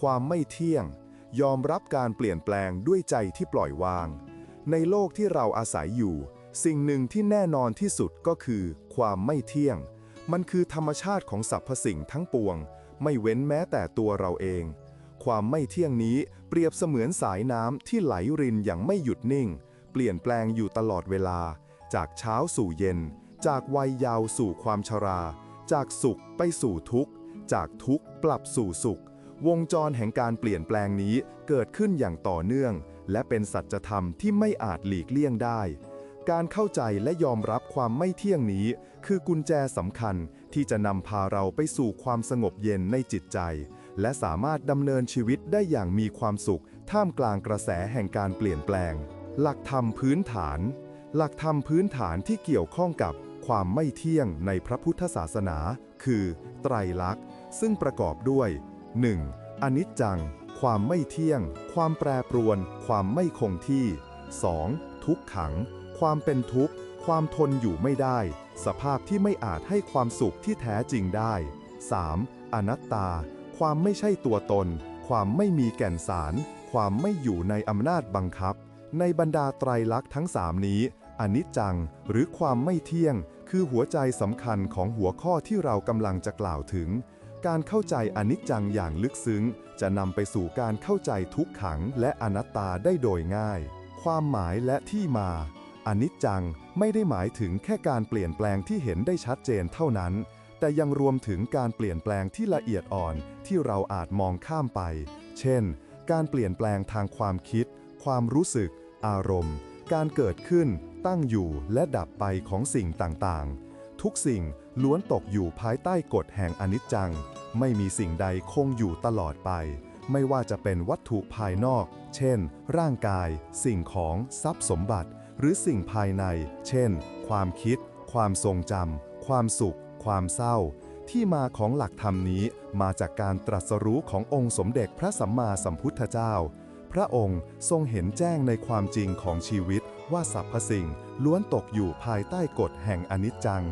ความไม่เที่ยง ยอมรับการเปลี่ยนแปลงด้วยใจที่ปล่อยวาง ในโลกที่เราอาศัยอยู่ สิ่งหนึ่งที่แน่นอนที่สุดก็คือ ความไม่เที่ยง มันคือธรรมชาติของสรรพสิ่งทั้งปวง ไม่เว้นแม้แต่ตัวเราเอง ความไม่เที่ยงนี้เปรียบเสมือนสายน้ำที่ไหลรินอย่างไม่หยุดนิ่ง เปลี่ยนแปลงอยู่ตลอดเวลา จากเช้าสู่เย็น จากวัยยาวสู่ความชรา จากสุขไปสู่ทุกข์ จากทุกข์ปรับสู่สุข วงจรแห่งการเปลี่ยนแปลงนี้เกิดขึ้นอย่างต่อเนื่อง และเป็นสัจธรรมที่ไม่อาจหลีกเลี่ยงได้ การเข้าใจและยอมรับความไม่เที่ยงนี้ คือกุญแจสำคัญที่จะนำพาเราไปสู่ความสงบเย็นในจิตใจ และสามารถดำเนินชีวิตได้อย่างมีความสุข ท่ามกลางกระแสแห่งการเปลี่ยนแปลง หลักธรรมพื้นฐาน หลักธรรมพื้นฐานที่เกี่ยวข้องกับความไม่เที่ยงในพระพุทธศาสนา คือ ไตรลักษณ์ ซึ่งประกอบด้วย 1. อนิจจัง ความไม่เที่ยง ความแปรปรวน ความไม่คงที่ 2. ทุกขัง ความเป็นทุกข์ ความทนอยู่ไม่ได้ สภาพที่ไม่อาจให้ความสุขที่แท้จริงได้ 3. อนัตตา ความไม่ใช่ตัวตน ความไม่มีแก่นสาร ความไม่อยู่ในอำนาจบังคับ ในบรรดาไตรลักษณ์ทั้งสามนี้ อนิจจัง หรือความไม่เที่ยง คือหัวใจสำคัญของหัวข้อที่เรากำลังจะกล่าวถึง การเข้าใจอนิจจังอย่างลึกซึ้ง จะนำไปสู่การเข้าใจทุกขังและอนัตตาได้โดยง่าย ความหมายและที่มา อนิจจังไม่ได้หมายถึงแค่การเปลี่ยนแปลงที่เห็นได้ชัดเจนเท่านั้น แต่ยังรวมถึงการเปลี่ยนแปลงที่ละเอียดอ่อนที่เราอาจมองข้ามไป เช่น การเปลี่ยนแปลงทางความคิด ความรู้สึก อารมณ์ การเกิดขึ้น ตั้งอยู่และดับไปของสิ่งต่างๆ ทุกสิ่งล้วนตกอยู่ภายใต้กฎแห่งอนิจจัง ไม่มีสิ่งใดคงอยู่ตลอดไป ไม่ว่าจะเป็นวัตถุภายนอก เช่น ร่างกาย สิ่งของทรัพย์สมบัติ หรือสิ่งภายใน เช่น ความคิด ความทรงจำความสุข ความเศร้า ที่มาของหลักธรรมนี้มาจากการตรัสรู้ขององค์สมเด็จพระสัมมาสัมพุทธเจ้า พระองค์ทรงเห็นแจ้งในความจริงของชีวิตว่าสรรพสิ่งล้วนตกอยู่ภายใต้กฎแห่งอนิจจัง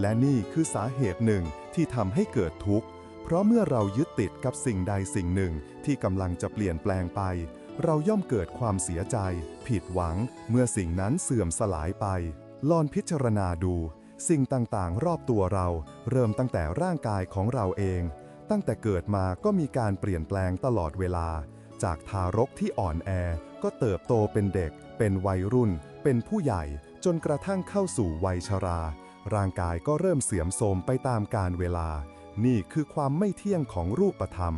และนี่คือสาเหตุหนึ่งที่ทำให้เกิดทุกข์ เพราะเมื่อเรายึดติดกับสิ่งใดสิ่งหนึ่งที่กำลังจะเปลี่ยนแปลงไป เราย่อมเกิดความเสียใจ ผิดหวัง เมื่อสิ่งนั้นเสื่อมสลายไป ลองพิจารณาดู สิ่งต่างๆ รอบตัวเรา เริ่มตั้งแต่ร่างกายของเราเอง ตั้งแต่เกิดมาก็มีการเปลี่ยนแปลงตลอดเวลา จากทารกที่อ่อนแอ ก็เติบโตเป็นเด็ก เป็นวัยรุ่น เป็นผู้ใหญ่ จนกระทั่งเข้าสู่วัยชรา ร่างกายก็เริ่มเสื่อมโทรมไปตามกาลเวลา นี่คือความไม่เที่ยงของรูปธรรม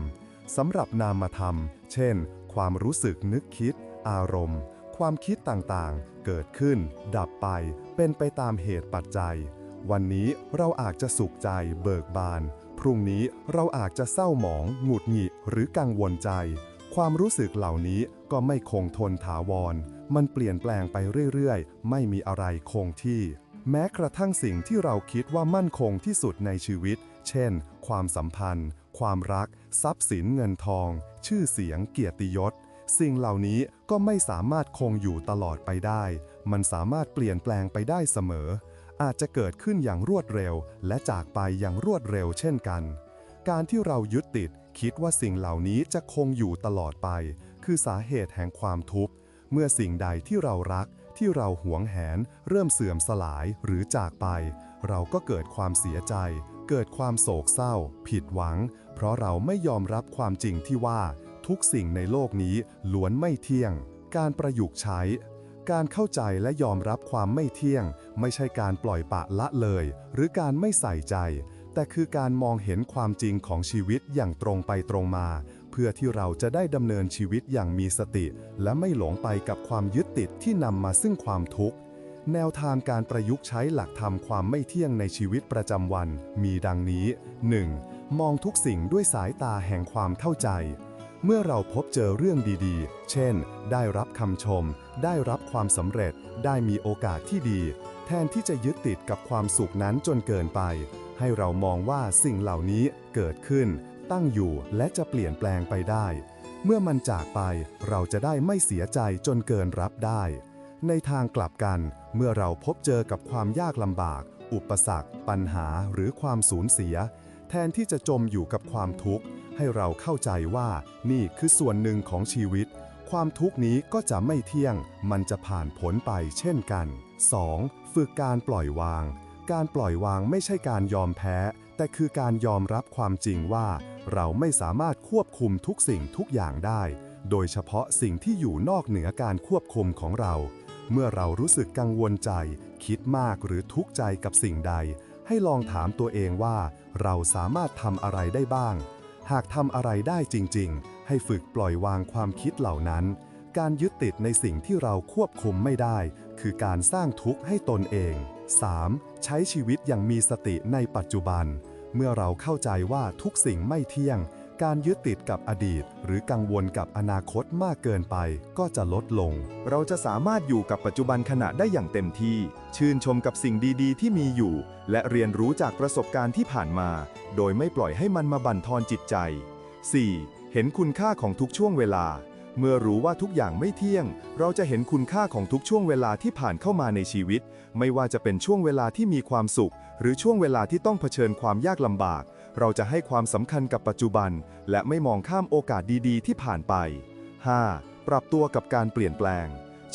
สำหรับนามธรรม เช่น ความรู้สึกนึกคิด อารมณ์ ความคิดต่างๆ เกิดขึ้น ดับไป เป็นไปตามเหตุปัจจัย วันนี้เราอาจจะสุขใจ เบิกบาน พรุ่งนี้เราอาจจะเศร้าหมอง หงุดหงิดหรือกังวลใจ ความรู้สึกเหล่านี้ก็ไม่คงทนถาวร มันเปลี่ยนแปลงไปเรื่อยๆ ไม่มีอะไรคงที่ แม้กระทั่งสิ่งที่เราคิดว่ามั่นคงที่สุดในชีวิต เช่น ความสัมพันธ์ ความรัก ทรัพย์สินเงินทอง ชื่อเสียง เกียรติยศ สิ่งเหล่านี้ก็ไม่สามารถคงอยู่ตลอดไปได้ มันสามารถเปลี่ยนแปลงไปได้เสมอ อาจจะเกิดขึ้นอย่างรวดเร็ว และจากไปอย่างรวดเร็วเช่นกัน การที่เรายึดติด คิดว่าสิ่งเหล่านี้จะคงอยู่ตลอดไป คือสาเหตุแห่งความทุกข์ เมื่อสิ่งใดที่เรารัก ที่เราหวงแหนเริ่มเสื่อมสลายหรือจากไป เราก็เกิดความเสียใจ เกิดความโศกเศร้า ผิดหวัง เพราะเราไม่ยอมรับความจริงที่ว่า ทุกสิ่งในโลกนี้ล้วนไม่เที่ยง การประยุกต์ใช้ การเข้าใจและยอมรับความไม่เที่ยง ไม่ใช่การปล่อยปะละเลย หรือการไม่ใส่ใจ แต่คือการมองเห็นความจริงของชีวิตอย่างตรงไปตรงมา เพื่อที่เราจะได้ดำเนินชีวิตอย่างมีสติ และไม่หลงไปกับความยึดติดที่นำมาซึ่งความทุกข์ แนวทางการประยุกต์ใช้หลักธรรมความไม่เที่ยงในชีวิตประจำวัน มีดังนี้ 1. มองทุกสิ่งด้วยสายตาแห่งความเข้าใจ เมื่อเราพบเจอเรื่องดีๆ เช่น ได้รับคำชม ได้รับความสำเร็จ ได้มีโอกาสที่ดี แทนที่จะยึดติดกับความสุขนั้นจนเกินไป ให้เรามองว่าสิ่งเหล่านี้เกิดขึ้น ตั้งอยู่และจะเปลี่ยนแปลงไปได้ เมื่อมันจากไปเราจะได้ไม่เสียใจจนเกินรับได้ ในทางกลับกัน เมื่อเราพบเจอกับความยากลำบาก อุปสรรค ปัญหาหรือความสูญเสีย แทนที่จะจมอยู่กับความทุกข์ ให้เราเข้าใจว่านี่คือส่วนหนึ่งของชีวิต ความทุกข์นี้ก็จะไม่เที่ยง มันจะผ่านผลไปเช่นกัน 2. ฝึกการปล่อยวาง การปล่อยวางไม่ใช่การยอมแพ้ แต่คือการยอมรับความจริงว่า เราไม่สามารถควบคุมทุกสิ่งทุกอย่างได้ โดยเฉพาะสิ่งที่อยู่นอกเหนือการควบคุมของเรา เมื่อเรารู้สึกกังวลใจ คิดมากหรือทุกข์ใจกับสิ่งใด ให้ลองถามตัวเองว่า เราสามารถทำอะไรได้บ้าง หากทำอะไรได้จริง ๆ ให้ฝึกปล่อยวางความคิดเหล่านั้น การยึดติดในสิ่งที่เราควบคุมไม่ได้ คือการสร้างทุกข์ให้ตนเอง 3. ใช้ชีวิตอย่างมีสติในปัจจุบัน เมื่อเราเข้าใจว่าทุกสิ่งไม่เที่ยง การยึดติดกับอดีต หรือกังวลกับอนาคตมากเกินไป ก็จะลดลง เราจะสามารถอยู่กับปัจจุบันขณะได้อย่างเต็มที่ ชื่นชมกับสิ่งดีๆ ที่มีอยู่ และเรียนรู้จากประสบการณ์ที่ผ่านมา โดยไม่ปล่อยให้มันมาบั่นทอนจิตใจ 4. เห็นคุณค่าของทุกช่วงเวลา เมื่อรู้ว่าทุกอย่างไม่เที่ยง เราจะเห็นคุณค่าของทุกช่วงเวลาที่ผ่านเข้ามาในชีวิต ไม่ว่าจะเป็นช่วงเวลาที่มีความสุข หรือช่วงเวลาที่ต้องเผชิญความยากลำบาก เราจะให้ความสำคัญกับปัจจุบัน และไม่มองข้ามโอกาสดีๆ ที่ผ่านไป 5. ปรับตัวกับการเปลี่ยนแปลง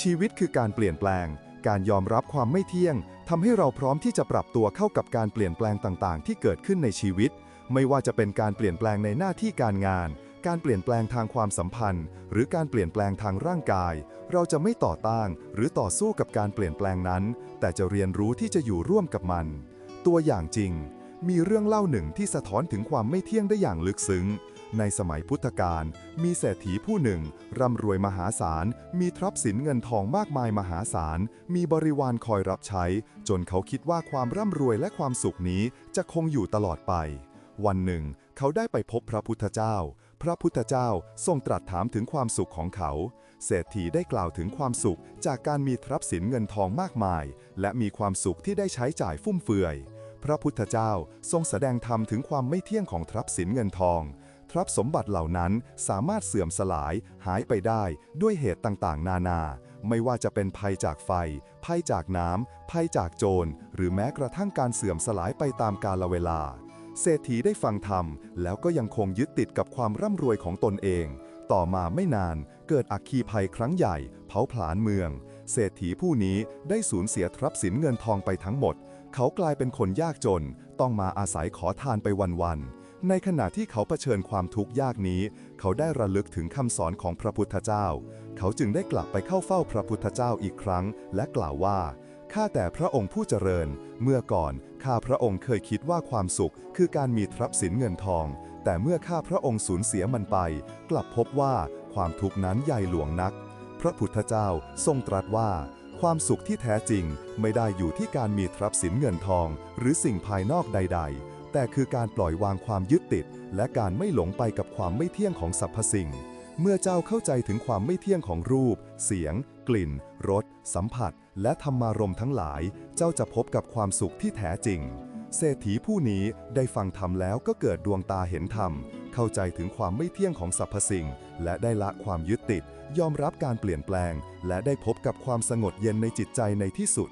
ชีวิตคือการเปลี่ยนแปลง การยอมรับความไม่เที่ยงทำให้เราพร้อมที่จะปรับตัวเข้ากับการเปลี่ยนแปลงต่างๆ ที่เกิดขึ้นในชีวิต ไม่ว่าจะเป็นการเปลี่ยนแปลงในหน้าที่การงาน การเปลี่ยนแปลงทางความสัมพันธ์ หรือการเปลี่ยนแปลงทางร่างกาย เราจะไม่ต่อต้านหรือต่อสู้กับการเปลี่ยนแปลงนั้น แต่จะเรียนรู้ที่จะอยู่ร่วมกับมัน ตัวอย่างจริง มีเรื่องเล่าหนึ่งที่สะท้อนถึงความไม่เที่ยงได้อย่างลึกซึ้ง ในสมัยพุทธกาลมีเศรษฐีผู้หนึ่ง ร่ำรวยมหาศาล มีทรัพย์สินเงินทองมากมายมหาศาล มีบริวารคอยรับใช้ จนเขาคิดว่าความร่ำรวยและความสุขนี้จะคงอยู่ตลอดไป วันหนึ่ง เขาได้ไปพบพระพุทธเจ้า พระพุทธเจ้าทรงตรัสถามถึงความสุขของเขา เศรษฐีได้กล่าวถึงความสุขจากการมีทรัพย์สินเงินทองมากมาย และมีความสุขที่ได้ใช้จ่ายฟุ่มเฟือย พระพุทธเจ้าทรงแสดงธรรมถึงความไม่เที่ยงของทรัพย์สินเงินทอง ทรัพย์สมบัติเหล่านั้นสามารถเสื่อมสลายหายไปได้ด้วยเหตุต่างๆ นานา ไม่ว่าจะเป็นภัยจากไฟ ภัยจากน้ำภัยจากโจร หรือแม้กระทั่งการเสื่อมสลายไปตามกาลเวลาเศรษฐีได้ฟังธรรม แล้วก็ยังคงยึดติดกับความร่ำรวยของตนเอง ต่อมาไม่นานเกิดอัคคีภัยครั้งใหญ่ เผาผลาญเมือง เศรษฐีผู้นี้ได้สูญเสียทรัพย์สินเงินทองไปทั้งหมด เขากลายเป็นคนยากจน ต้องมาอาศัยขอทานไปวันๆในขณะที่เขาเผชิญความทุกข์ยากนี้ เขาได้ระลึกถึงคำสอนของพระพุทธเจ้า เขาจึงได้กลับไปเข้าเฝ้าพระพุทธเจ้าอีกครั้ง และกล่าวว่าข้าแต่พระองค์ผู้เจริญ เมื่อก่อนข้าพระองค์เคยคิดว่าความสุขคือการมีทรัพย์สินเงินทอง แต่เมื่อข้าพระองค์สูญเสียมันไป กลับพบว่าความทุกข์นั้นใหญ่หลวงนัก พระพุทธเจ้าทรงตรัสว่า ความสุขที่แท้จริงไม่ได้อยู่ที่การมีทรัพย์สินเงินทอง หรือสิ่งภายนอกใด ๆ แต่คือการปล่อยวางความยึดติด และการไม่หลงไปกับความไม่เที่ยงของสรรพสิ่ง เมื่อเจ้าเข้าใจถึงความไม่เที่ยงของรูป เสียง กลิ่น รส สัมผัส และธรรมารมทั้งหลาย เจ้าจะพบกับความสุขที่แท้จริง เศรษฐีผู้นี้ได้ฟังธรรมแล้วก็เกิดดวงตาเห็นธรรม เข้าใจถึงความไม่เที่ยงของสรรพสิ่ง และได้ละความยึดติด ยอมรับการเปลี่ยนแปลง และได้พบกับความสงบเย็นในจิตใจในที่สุด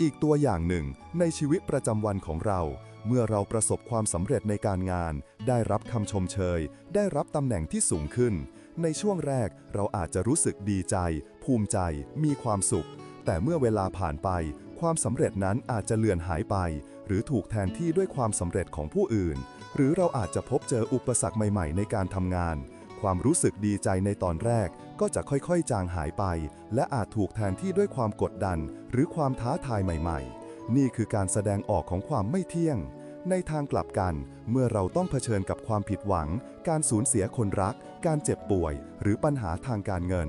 อีกตัวอย่างหนึ่ง ในชีวิตประจำวันของเรา เมื่อเราประสบความสำเร็จในการงาน ได้รับคำชมเชย ได้รับตำแหน่งที่สูงขึ้น ในช่วงแรกเราอาจจะรู้สึกดีใจ ภูมิใจ มีความสุข แต่เมื่อเวลาผ่านไป ความสำเร็จนั้นอาจจะเลือนหายไป หรือถูกแทนที่ด้วยความสำเร็จของผู้อื่น หรือเราอาจจะพบเจออุปสรรคใหม่ๆ ในการทำงาน ความรู้สึกดีใจในตอนแรกก็จะค่อยๆ จางหายไป และอาจถูกแทนที่ด้วยความกดดัน หรือความท้าทายใหม่ๆ นี่คือการแสดงออกของความไม่เที่ยง ในทางกลับกัน เมื่อเราต้องเผชิญกับความผิดหวัง การสูญเสียคนรัก การเจ็บป่วย หรือปัญหาทางการเงิน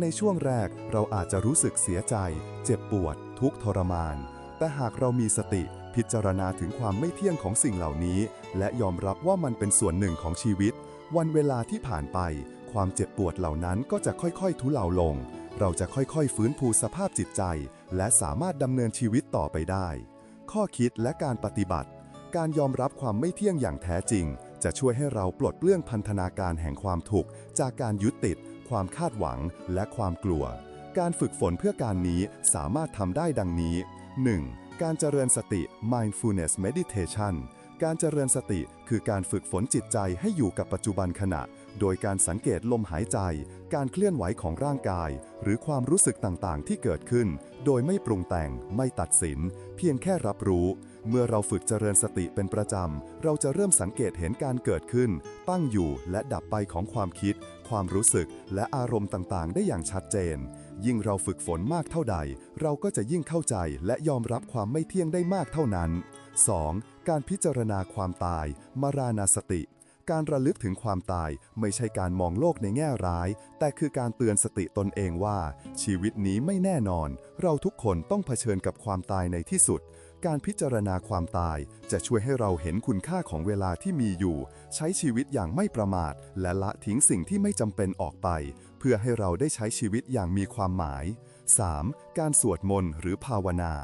ในช่วงแรกเราอาจจะรู้สึกเสียใจ เจ็บปวด ทุกข์ทรมาน แต่หากเรามีสติ พิจารณาถึงความไม่เที่ยงของสิ่งเหล่านี้ และยอมรับว่ามันเป็นส่วนหนึ่งของชีวิต วันเวลาที่ผ่านไป ความเจ็บปวดเหล่านั้นก็จะค่อยๆ ทุเลาลง เราจะค่อยๆ ฟื้นฟูสภาพจิตใจ และสามารถดำเนินชีวิตต่อไปได้ ข้อคิดและการปฏิบัติ การยอมรับความไม่เที่ยงอย่างแท้จริง จะช่วยให้เราปลดเปลื้องพันธนาการแห่งความทุกข์จากการยึดติด ความคาดหวัง และความกลัว การฝึกฝนเพื่อการนี้สามารถทำได้ดังนี้ 1. การเจริญสติ mindfulness meditation การเจริญสติคือการฝึกฝนจิตใจให้อยู่กับปัจจุบันขณะ โดยการสังเกตลมหายใจ การเคลื่อนไหวของร่างกาย หรือความรู้สึกต่างๆ ที่เกิดขึ้น โดยไม่ปรุงแต่ง ไม่ตัดสิน เพียงแค่รับรู้ เมื่อเราฝึกเจริญสติเป็นประจำ เราจะเริ่มสังเกตเห็นการเกิดขึ้น ตั้งอยู่และดับไปของความคิด ความรู้สึกและอารมณ์ต่างๆ ได้อย่างชัดเจน ยิ่งเราฝึกฝนมากเท่าใด เราก็จะยิ่งเข้าใจและยอมรับความไม่เที่ยงได้มากเท่านั้น 2. การพิจารณาความตาย มารานาสติ การระลึกถึงความตายไม่ใช่การมองโลกในแง่ร้าย แต่คือการเตือนสติตนเองว่า ชีวิตนี้ไม่แน่นอน เราทุกคนต้องเผชิญกับความตายในที่สุด การพิจารณาความตายจะช่วยให้เราเห็นคุณค่าของเวลาที่มีอยู่ ใช้ชีวิตอย่างไม่ประมาท และละทิ้งสิ่งที่ไม่จำเป็นออกไป เพื่อให้เราได้ใช้ชีวิตอย่างมีความหมาย 3. การสวดมนต์หรือภาวนา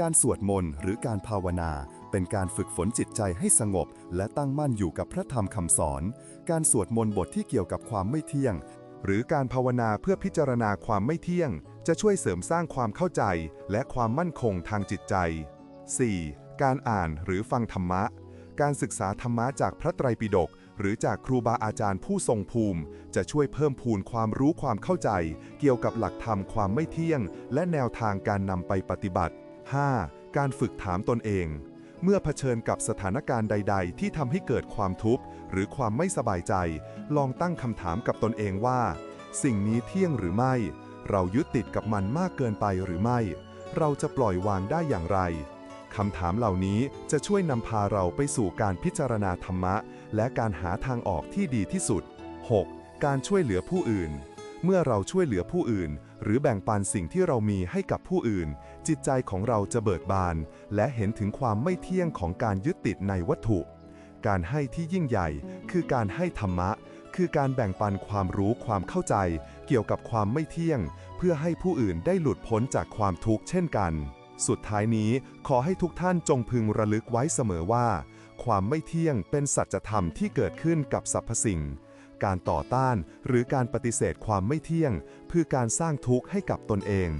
การสวดมนต์หรือการภาวนา เป็นการฝึกฝนจิตใจให้สงบ และตั้งมั่นอยู่กับพระธรรมคำสอน การสวดมนต์บทที่เกี่ยวกับความไม่เที่ยง หรือการภาวนาเพื่อพิจารณาความไม่เที่ยง จะช่วยเสริมสร้างความเข้าใจ และความมั่นคงทางจิตใจ 4. การอ่านหรือฟังธรรมะ การศึกษาธรรมะจากพระไตรปิฎกหรือจากครูบาอาจารย์ผู้ทรงภูมิ จะช่วยเพิ่มพูนความรู้ความเข้าใจ เกี่ยวกับหลักธรรมความไม่เที่ยง และแนวทางการนำไปปฏิบัติ 5. การฝึกถามตนเอง เมื่อเผชิญกับสถานการณ์ใด ๆ ที่ทำให้เกิดความทุกข์หรือความไม่สบายใจ ลองตั้งคำถามกับตนเองว่า สิ่งนี้เที่ยงหรือไม่ เรายึดติดกับมันมากเกินไปหรือไม่ เราจะปล่อยวางได้อย่างไร คำถามเหล่านี้จะช่วยนำพาเราไปสู่การพิจารณาธรรมะ และการหาทางออกที่ดีที่สุด 6. การช่วยเหลือผู้อื่น เมื่อเราช่วยเหลือผู้อื่น หรือแบ่งปันสิ่งที่เรามีให้กับผู้อื่น จิตใจของเราจะเบิกบาน และเห็นถึงความไม่เที่ยงของการยึดติดในวัตถุ การให้ที่ยิ่งใหญ่ คือการให้ธรรมะ คือการแบ่งปันความรู้ความเข้าใจ เกี่ยวกับความไม่เที่ยง เพื่อให้ผู้อื่นได้หลุดพ้นจากความทุกข์เช่นกัน สุดท้ายนี้ขอให้ทุกท่านจงพึงระลึกไว้เสมอว่า ความไม่เที่ยงเป็นสัจธรรมที่เกิดขึ้นกับสรรพสิ่ง การต่อต้านหรือการปฏิเสธความไม่เที่ยงคือการสร้างทุกข์ให้กับตนเอง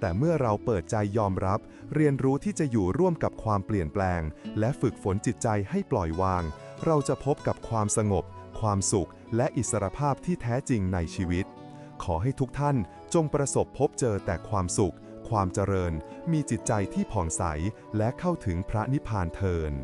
แต่เมื่อเราเปิดใจยอมรับ เรียนรู้ที่จะอยู่ร่วมกับความเปลี่ยนแปลง และฝึกฝนจิตใจให้ปล่อยวาง เราจะพบกับความสงบ ความสุข และอิสรภาพที่แท้จริงในชีวิต ขอให้ทุกท่านจงประสบพบเจอแต่ความสุข ความเจริญ มีจิตใจที่ผ่องใสและเข้าถึงพระนิพพานเทิน